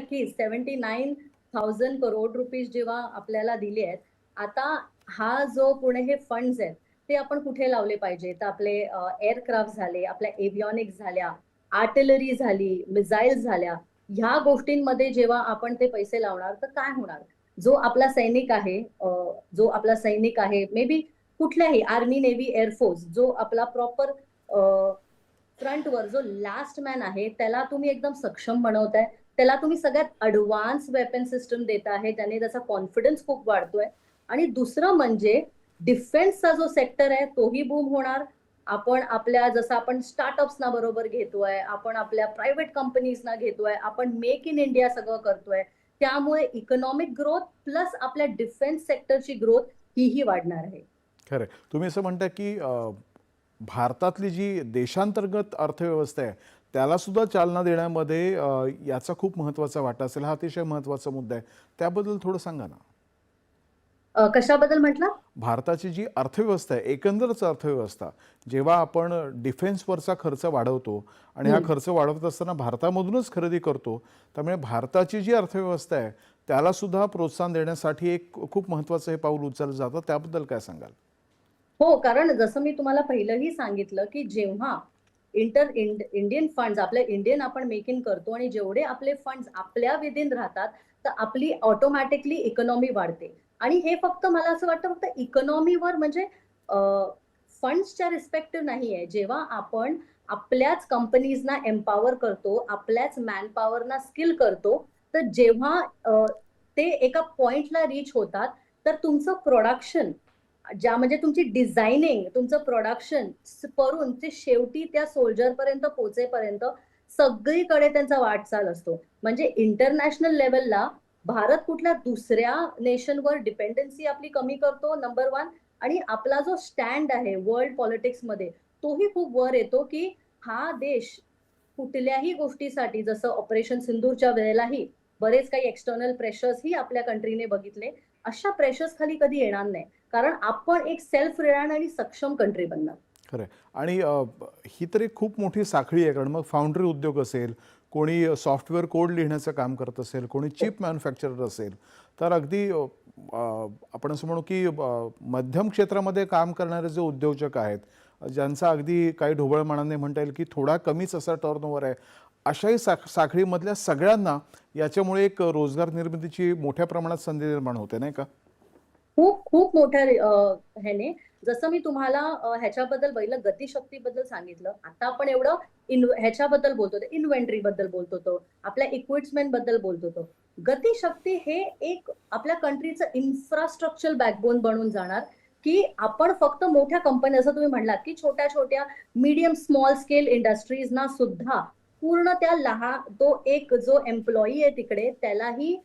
की seventy nine thousand crore rupees जेव्हा आपल्याला दिले आहेत आता हा जो पुणे हे फंड्स आहेत ते आपण कुठे लावले पाहिजे? तर आपले एअरक्राफ्ट झाले आपल्या एव्हिओनिक्स झाल्या आर्टिलरी झाली मिझाईल झाल्या ह्या गोष्टींमध्ये जेव्हा आपण ते पैसे लावणार तर काय होणार? जो आपला सैनिक आहे जो आपला सैनिक आहे मे बी कुठल्याही आर्मी नेव्ही एअरफोर्स जो आपला प्रॉपर फ्रंटवर जो लास्ट मॅन आहे त्याला तुम्ही एकदम सक्षम बनवताय त्याला तुम्ही सगळ्यात अडव्हान्स वेपन सिस्टम देत आहे त्याने त्याचा कॉन्फिडन्स खूप वाढतोय. आणि दुसरं म्हणजे डिफेन्सचा जो सेक्टर आहे तोही बूम होणार. आपण आपल्या जसं आपण स्टार्टअप्सना बरोबर घेतोय आपण आपल्या प्रायव्हेट कंपनीजना घेतोय आपण मेक इन इंडिया सगळं करतोय त्यामुळे इकॉनॉमिक ग्रोथ प्लस आपल्या डिफेन्स सेक्टरची ग्रोथ हीही वाढणार आहे. खरं तुम्ही असं म्हणता की भारतातली जी देशांतर्गत अर्थव्यवस्था आहे त्याला सुद्धा चालना देण्यामध्ये याचा खूप महत्त्वाचा वाटा असेल. हा अतिशय महत्त्वाचा मुद्दा आहे. त्याबद्दल थोडं सांगा ना. कशाबद्दल म्हटलं? भारताची जी अर्थव्यवस्था आहे एकंदरच अर्थव्यवस्था जेव्हा आपण डिफेन्सवरचा खर्च वाढवतो आणि हा. खर्च वाढवत असताना भारतामधूनच खरेदी करतो त्यामुळे भारताची जी अर्थव्यवस्था आहे त्याला सुद्धा प्रोत्साहन देण्यासाठी एक खूप महत्त्वाचं हे पाऊल उचललं जातं. त्याबद्दल काय सांगाल? हो कारण जसं मी तुम्हाला पहिलंही सांगितलं की जेव्हा इंटर इंड इंडियन फंड्स आपले इंडियन आपण मेक इन करतो आणि जेवढे आपले फंड्स आपल्या विदिन राहतात तर आपली ऑटोमॅटिकली इकॉनॉमी वाढते. आणि हे फक्त मला असं वाटतं फक्त इकॉनॉमीवर म्हणजे फंड्सच्या रिस्पेक्टिव्ह नाही आहे जेव्हा आपण आपल्याच कंपनीजना एम्पावर करतो आपल्याच मॅनपॉवरना स्किल करतो तर जेव्हा ते एका पॉइंटला रीच होतात तर तुमचं प्रोडक्शन ज्या म्हणजे तुमची डिझायनिंग तुमचं प्रोडक्शन करून ते शेवटी त्या सोल्जरपर्यंत पोचेपर्यंत पोहोचेपर्यंत सगळीकडे त्यांचा वाटचाल असतो. म्हणजे इंटरनॅशनल लेवलला भारत कुठल्या दुसऱ्या नेशनवर डिपेंडन्सी आपली कमी करतो नंबर वन आणि आपला जो स्टँड आहे वर्ल्ड पॉलिटिक्समध्ये तोही खूप वर येतो की हा देश कुठल्याही गोष्टीसाठी जसं ऑपरेशन सिंदूरच्या वेळेलाही बरेच काही एक्सटर्नल प्रेशर्सही आपल्या कंट्रीने बघितले. अशा प्रेशर्स खाली कधी येणार नाही. कारण आपण एक सेल्फ रिलायंट आणि सक्षम कंट्री बनणार. खरं. आणि ही तर एक खूप मोठी साखळी आहे कारण मग फाउंड्री उद्योग असेल कोणी सॉफ्टवेअर कोड लिहिण्याचं काम करत असेल कोणी चिप मॅन्युफॅक्चरर असेल तर अगदी आपण असं म्हणू की मध्यम क्षेत्रामध्ये काम करणारे जे उद्योजक आहेत ज्यांचा अगदी काही ढोबळमानाने म्हणता येईल की थोडा कमीच असा टर्नओव्हर आहे. अशाही साख साखळीमधल्या सगळ्यांना याच्यामुळे एक रोजगार निर्मितीची मोठ्या प्रमाणात संधी निर्माण होते नाही का? खूप खूप मोठ्या ह्याने. जसं मी तुम्हाला ह्याच्याबद्दल पहिलं गतिशक्तीबद्दल सांगितलं आता आपण एवढं इन ह्याच्याबद्दल बोलतो इन्व्हेंटरी बद्दल बोलतो तो आपल्या इक्विपमेंटबद्दल बोलतो तो गतिशक्ती हे एक आपल्या कंट्रीचं इन्फ्रास्ट्रक्चर बॅकबोन बनून जाणार. की आपण फक्त मोठ्या कंपन्या जसं तुम्ही म्हणलात की छोट्या छोट्या मीडियम स्मॉल स्केल इंडस्ट्रीजना सुद्धा पूर्ण त्या लहान तो एक जो एम्प्लॉई आहे तिकडे त्यालाही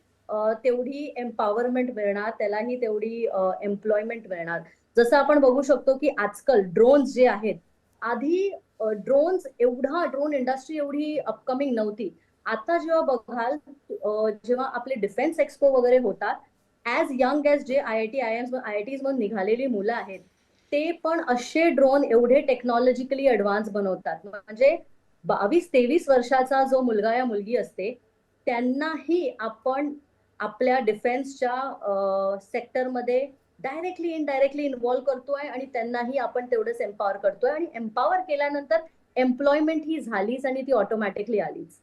तेवढी एम्पॉवरमेंट मिळणार त्यालाही तेवढी एम्प्लॉयमेंट मिळणार. जसं आपण बघू शकतो की आजकाल ड्रोन्स जे आहेत आधी ड्रोन्स एवढा ड्रोन इंडस्ट्री एवढी अपकमिंग नव्हती. आता जेव्हा बघाल जेव्हा आपले डिफेन्स एक्सपो वगैरे होतात ॲज यंग ॲज जे I I T I Ms I I टीजमधून निघालेली मुलं आहेत ते पण असे ड्रोन एवढे टेक्नॉलॉजिकली ॲडव्हान्स बनवतात. म्हणजे बावीस तेवीस वर्षाचा जो मुलगा या मुलगी असते त्यांनाही आपण आपल्या डिफेन्सच्या सेक्टरमध्ये डायरेक्टली इनडायरेक्टली इन्व्हॉल्व करतोय आणि त्यांनाही आपण तेवढंच एम्पॉवर करतोय. आणि एम्पॉवर केल्यानंतर एम्प्लॉयमेंट ही झालीच आणि ती ऑटोमॅटिकली आलीच.